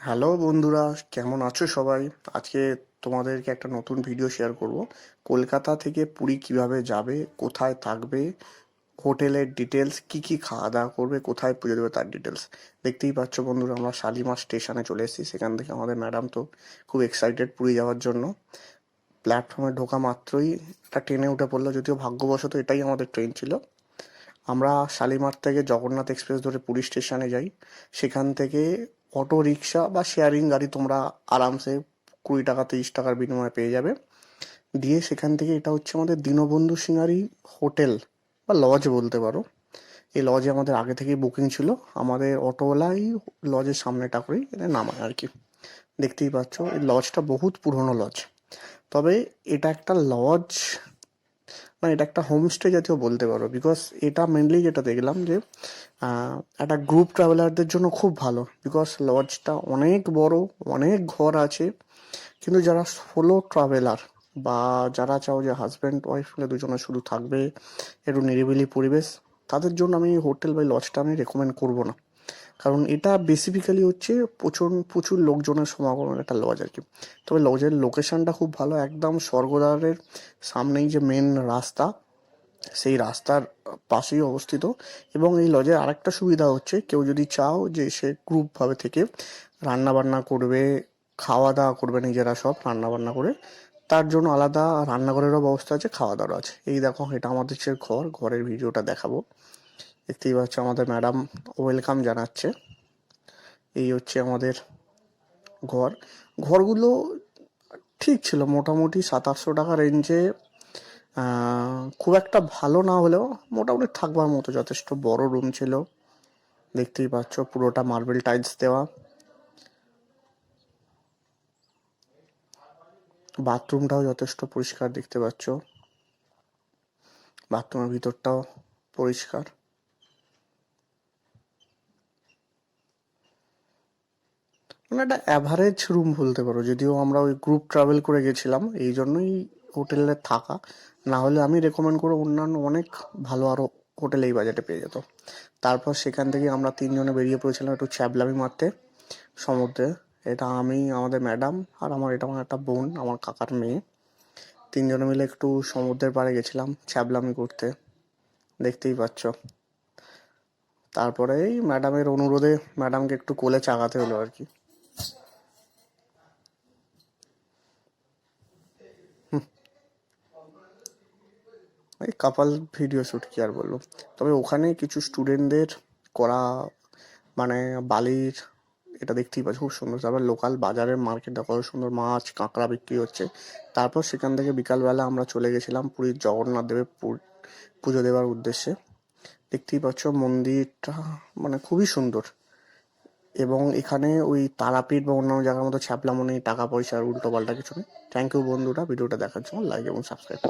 Hello বন্ধুরা, কেমন আছো সবাই? আজকে তোমাদেরকে একটা নতুন ভিডিও শেয়ার করব। কলকাতা থেকে পুরী কীভাবে যাবে, কোথায় থাকবে, হোটেলের ডিটেলস কি কি খাওয়া দাওয়া করবে, কোথায় পুজো দেবে তার ডিটেলস দেখতেই পাচ্ছ বন্ধুরা, আমরা শালিমার স্টেশনে চলে এসেছি, সেখান থেকে আমাদের ম্যাডাম তো খুব এক্সাইটেড পুরী যাওয়ার জন্য। প্ল্যাটফর্মে ঢোকা মাত্রই একটা ট্রেনে উঠে পড়ল, যদিও ভাগ্যবশত এটাই আমাদের ট্রেন ছিল। আমরা শালিমার থেকে জগন্নাথ এক্সপ্রেস ধরে পুরী স্টেশনে যাই। সেখান থেকে অটো রিক্সা বা শেয়ারিং গাড়ি তোমরা আরামসে কুড়ি টাকা, তিরিশ টাকার বিনিময়ে পেয়ে যাবে। দিয়ে সেখান থেকে এটা হচ্ছে আমাদের দীনবন্ধু সিঙ্গারি হোটেল বা লজ বলতে পারো। এই লজে আমাদের আগে থেকেই বুকিং ছিল। আমাদের অটোওয়ালাই লজের সামনেটা করেই এটা নামায় আর কি। দেখতেই পাচ্ছ, এই লজটা বহুত পুরনো লজ তবে এটা একটা লজ মানে এটা একটা হোমস্টে জাতীয় বলতে পারো বিকজ এটা মেনলি যেটা দেখলাম যে একটা গ্রুপ ট্রাভেলারদের জন্য খুব ভালো বিকজ লজটা অনেক বড়, অনেক ঘর আছে, কিন্তু যারা সোলো ট্রাভেলার বা যারা চাও যে হাজব্যান্ড ওয়াইফ মিলে দুজনে শুধু থাকবে, একটু নিরিবিলি পরিবেশ, তাদের জন্য আমি হোটেল বা লজটা আমি রেকমেন্ড করব না। কারণ এটা বেসিফিক্যালি হচ্ছে প্রচুর প্রচুর লোকজনের সমাগমের একটা লজ আর কি তবে লজের লোকেশনটা খুব ভালো। একদম স্বর্গদ্বারের সামনেই যে মেন রাস্তা, সেই রাস্তার পাশেই অবস্থিত। এবং এই লজের আরেকটা সুবিধা হচ্ছে, কেউ যদি চাও যে সে গ্রুপভাবে থেকে রান্না বান্না করবে খাওয়া দাওয়া করবে নিজেরা সব রান্না বান্না করে, তার জন্য আলাদা রান্নাঘরেরও ব্যবস্থা আছে খাওয়া দাওয়ার আছে। এই দেখো, এটা আমাদের ঘর। ঘরের ভিডিওটা দেখাবো। দেখতেই পাচ্ছ আমাদের ম্যাডাম ওয়েলকাম জানাচ্ছে। এই হচ্ছে আমাদের ঘর। ঘরগুলো ঠিক ছিল, মোটামুটি সাত আটশো টাকা রেঞ্জে খুব একটা ভালো না হলেও মোটামুটি থাকবার মতো যথেষ্ট বড় রুম ছিল। দেখতেই পাচ্ছ পুরোটা মার্বেল টাইলস দেওয়া। বাথরুমটাও যথেষ্ট পরিষ্কার দেখতে পাচ্ছ। বাথরুমের ভিতরটাও পরিষ্কার। মানে একটা অ্যাভারেজ রুম বলতে পারো, যদিও আমরা ওই গ্রুপ ট্রাভেল করে গেছিলাম, এই জন্যই হোটেলে থাকা। না হলে আমি রেকমেন্ড করব অন্যান্য অনেক ভালো আরও হোটেল এই বাজেটে পেয়ে যেত। তারপর সেখান থেকে আমরা তিনজনে বেরিয়ে পড়েছিলাম একটু ছ্যাবলামি মারতে, সমুদ্রে। এটা আমি, আমাদের ম্যাডাম আর আমার, এটা আমার একটা বোন, আমার কাকার মেয়ে। তিনজনে মিলে একটু সমুদ্রের পাড়ে গেছিলাম ছ্যাবলামি করতে। দেখতেই পাচ্ছ। তারপরে এই ম্যাডামের অনুরোধে ম্যাডামকে একটু কোলে চাগাতে হলো আর কি। এই কাপাল ভিডিও শ্যুট কি আর বলল তবে ওখানে কিছু স্টুডেন্টদের করা মানে বালির, এটা দেখতেই পাচ্ছি, খুব সুন্দর। তারপর লোকাল বাজারের মার্কেটটা কত সুন্দর মাছ, কাঁকড়া বিক্রি হচ্ছে। তারপর সেখান থেকে বিকালবেলা আমরা চলে গেছিলাম পুরীর জগন্নাথ দেবের পুজো দেওয়ার উদ্দেশ্যে। দেখতেই পাচ্ছ মন্দিরটা মানে খুবই সুন্দর। এবং এখানে ওই তারাপীঠ বা অন্যান্য জায়গার মতো ছ্যাপলামো নেই টাকা পয়সার উল্টো পাল্টা কিছু নেই। থ্যাংক ইউ বন্ধুরা, ভিডিওটা দেখার জন্য লাইক এবং সাবস্ক্রাইব